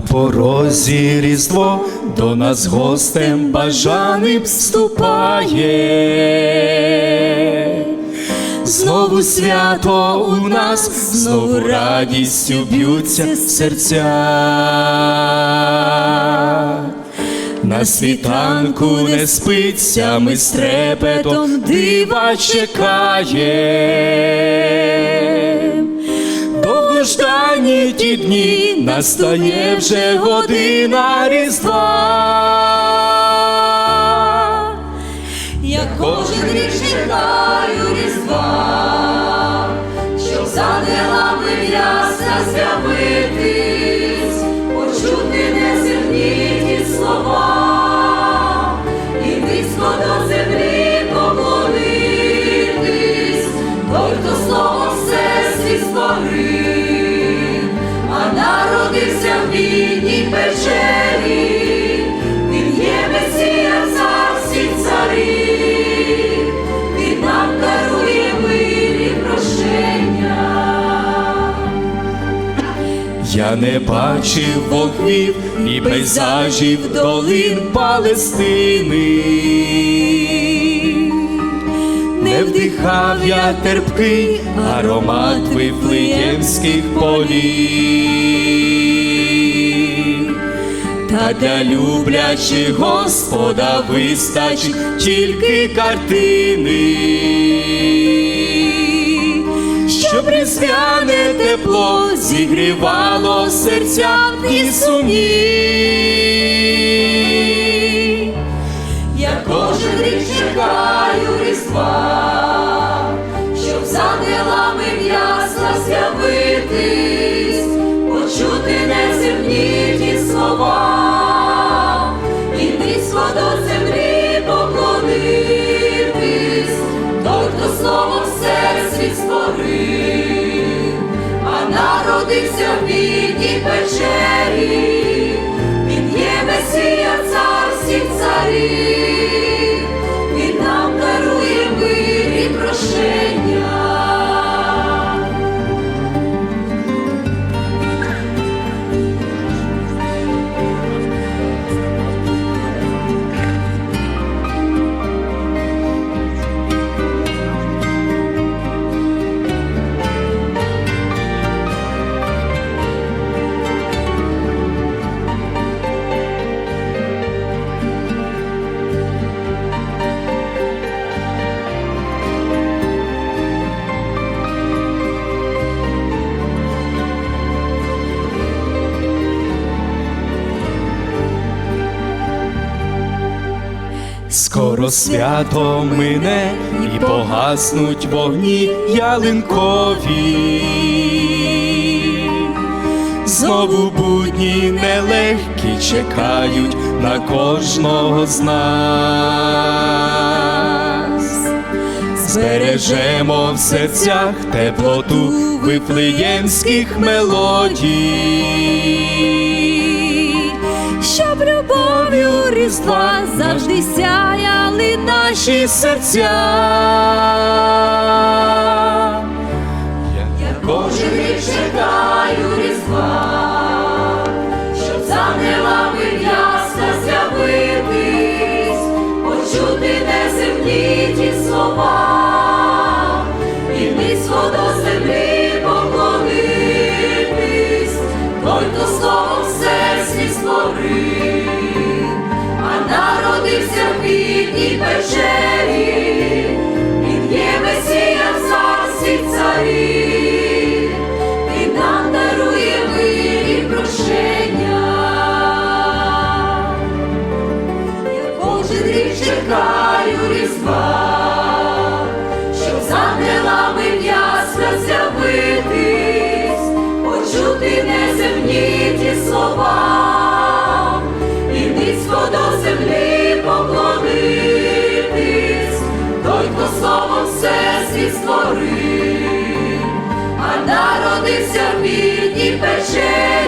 порозі різдво до нас гостем бажаним вступає. Знову свято у нас, знову радістю б'ються серця. На світанку не спиться, ми з трепетом дива чекаєм. Дні, настає вже година Різдва. Я кожен рік чекаю різдва, щоб з ангелами в яснах з'явитись, почути неземні ті слова, і близько до землі поклонитись, той, хто слово всесвіт створив, печері, він є Месія цар всіх царів, він нам дарує мир і прощення. Я не бачив вогнів і пейзажів долин Палестини. Не вдихав я терпкий аромат вифлеємських полів. Та для люблячих Господа вистачить тільки картини щоб різдвяне тепло зігрівало серця і сумні. Я кожен рік чекаю різдва, щоб з ангелами в яснах Скоро свято мине і погаснуть вогні ялинкові. Знову будні нелегкі чекають на кожного з нас. Збережемо в серцях теплоту вифлеємських мелодій. Щоб любов'ю Різдва завжди сяяли наші серця. Бідній він є Месія цар всіх царів, він нам дарує мир. Я кожен рік чекаю Різдва, щоб з ангелами в з'явитись, почути неземні ті світ створив, а народився в бідній печері.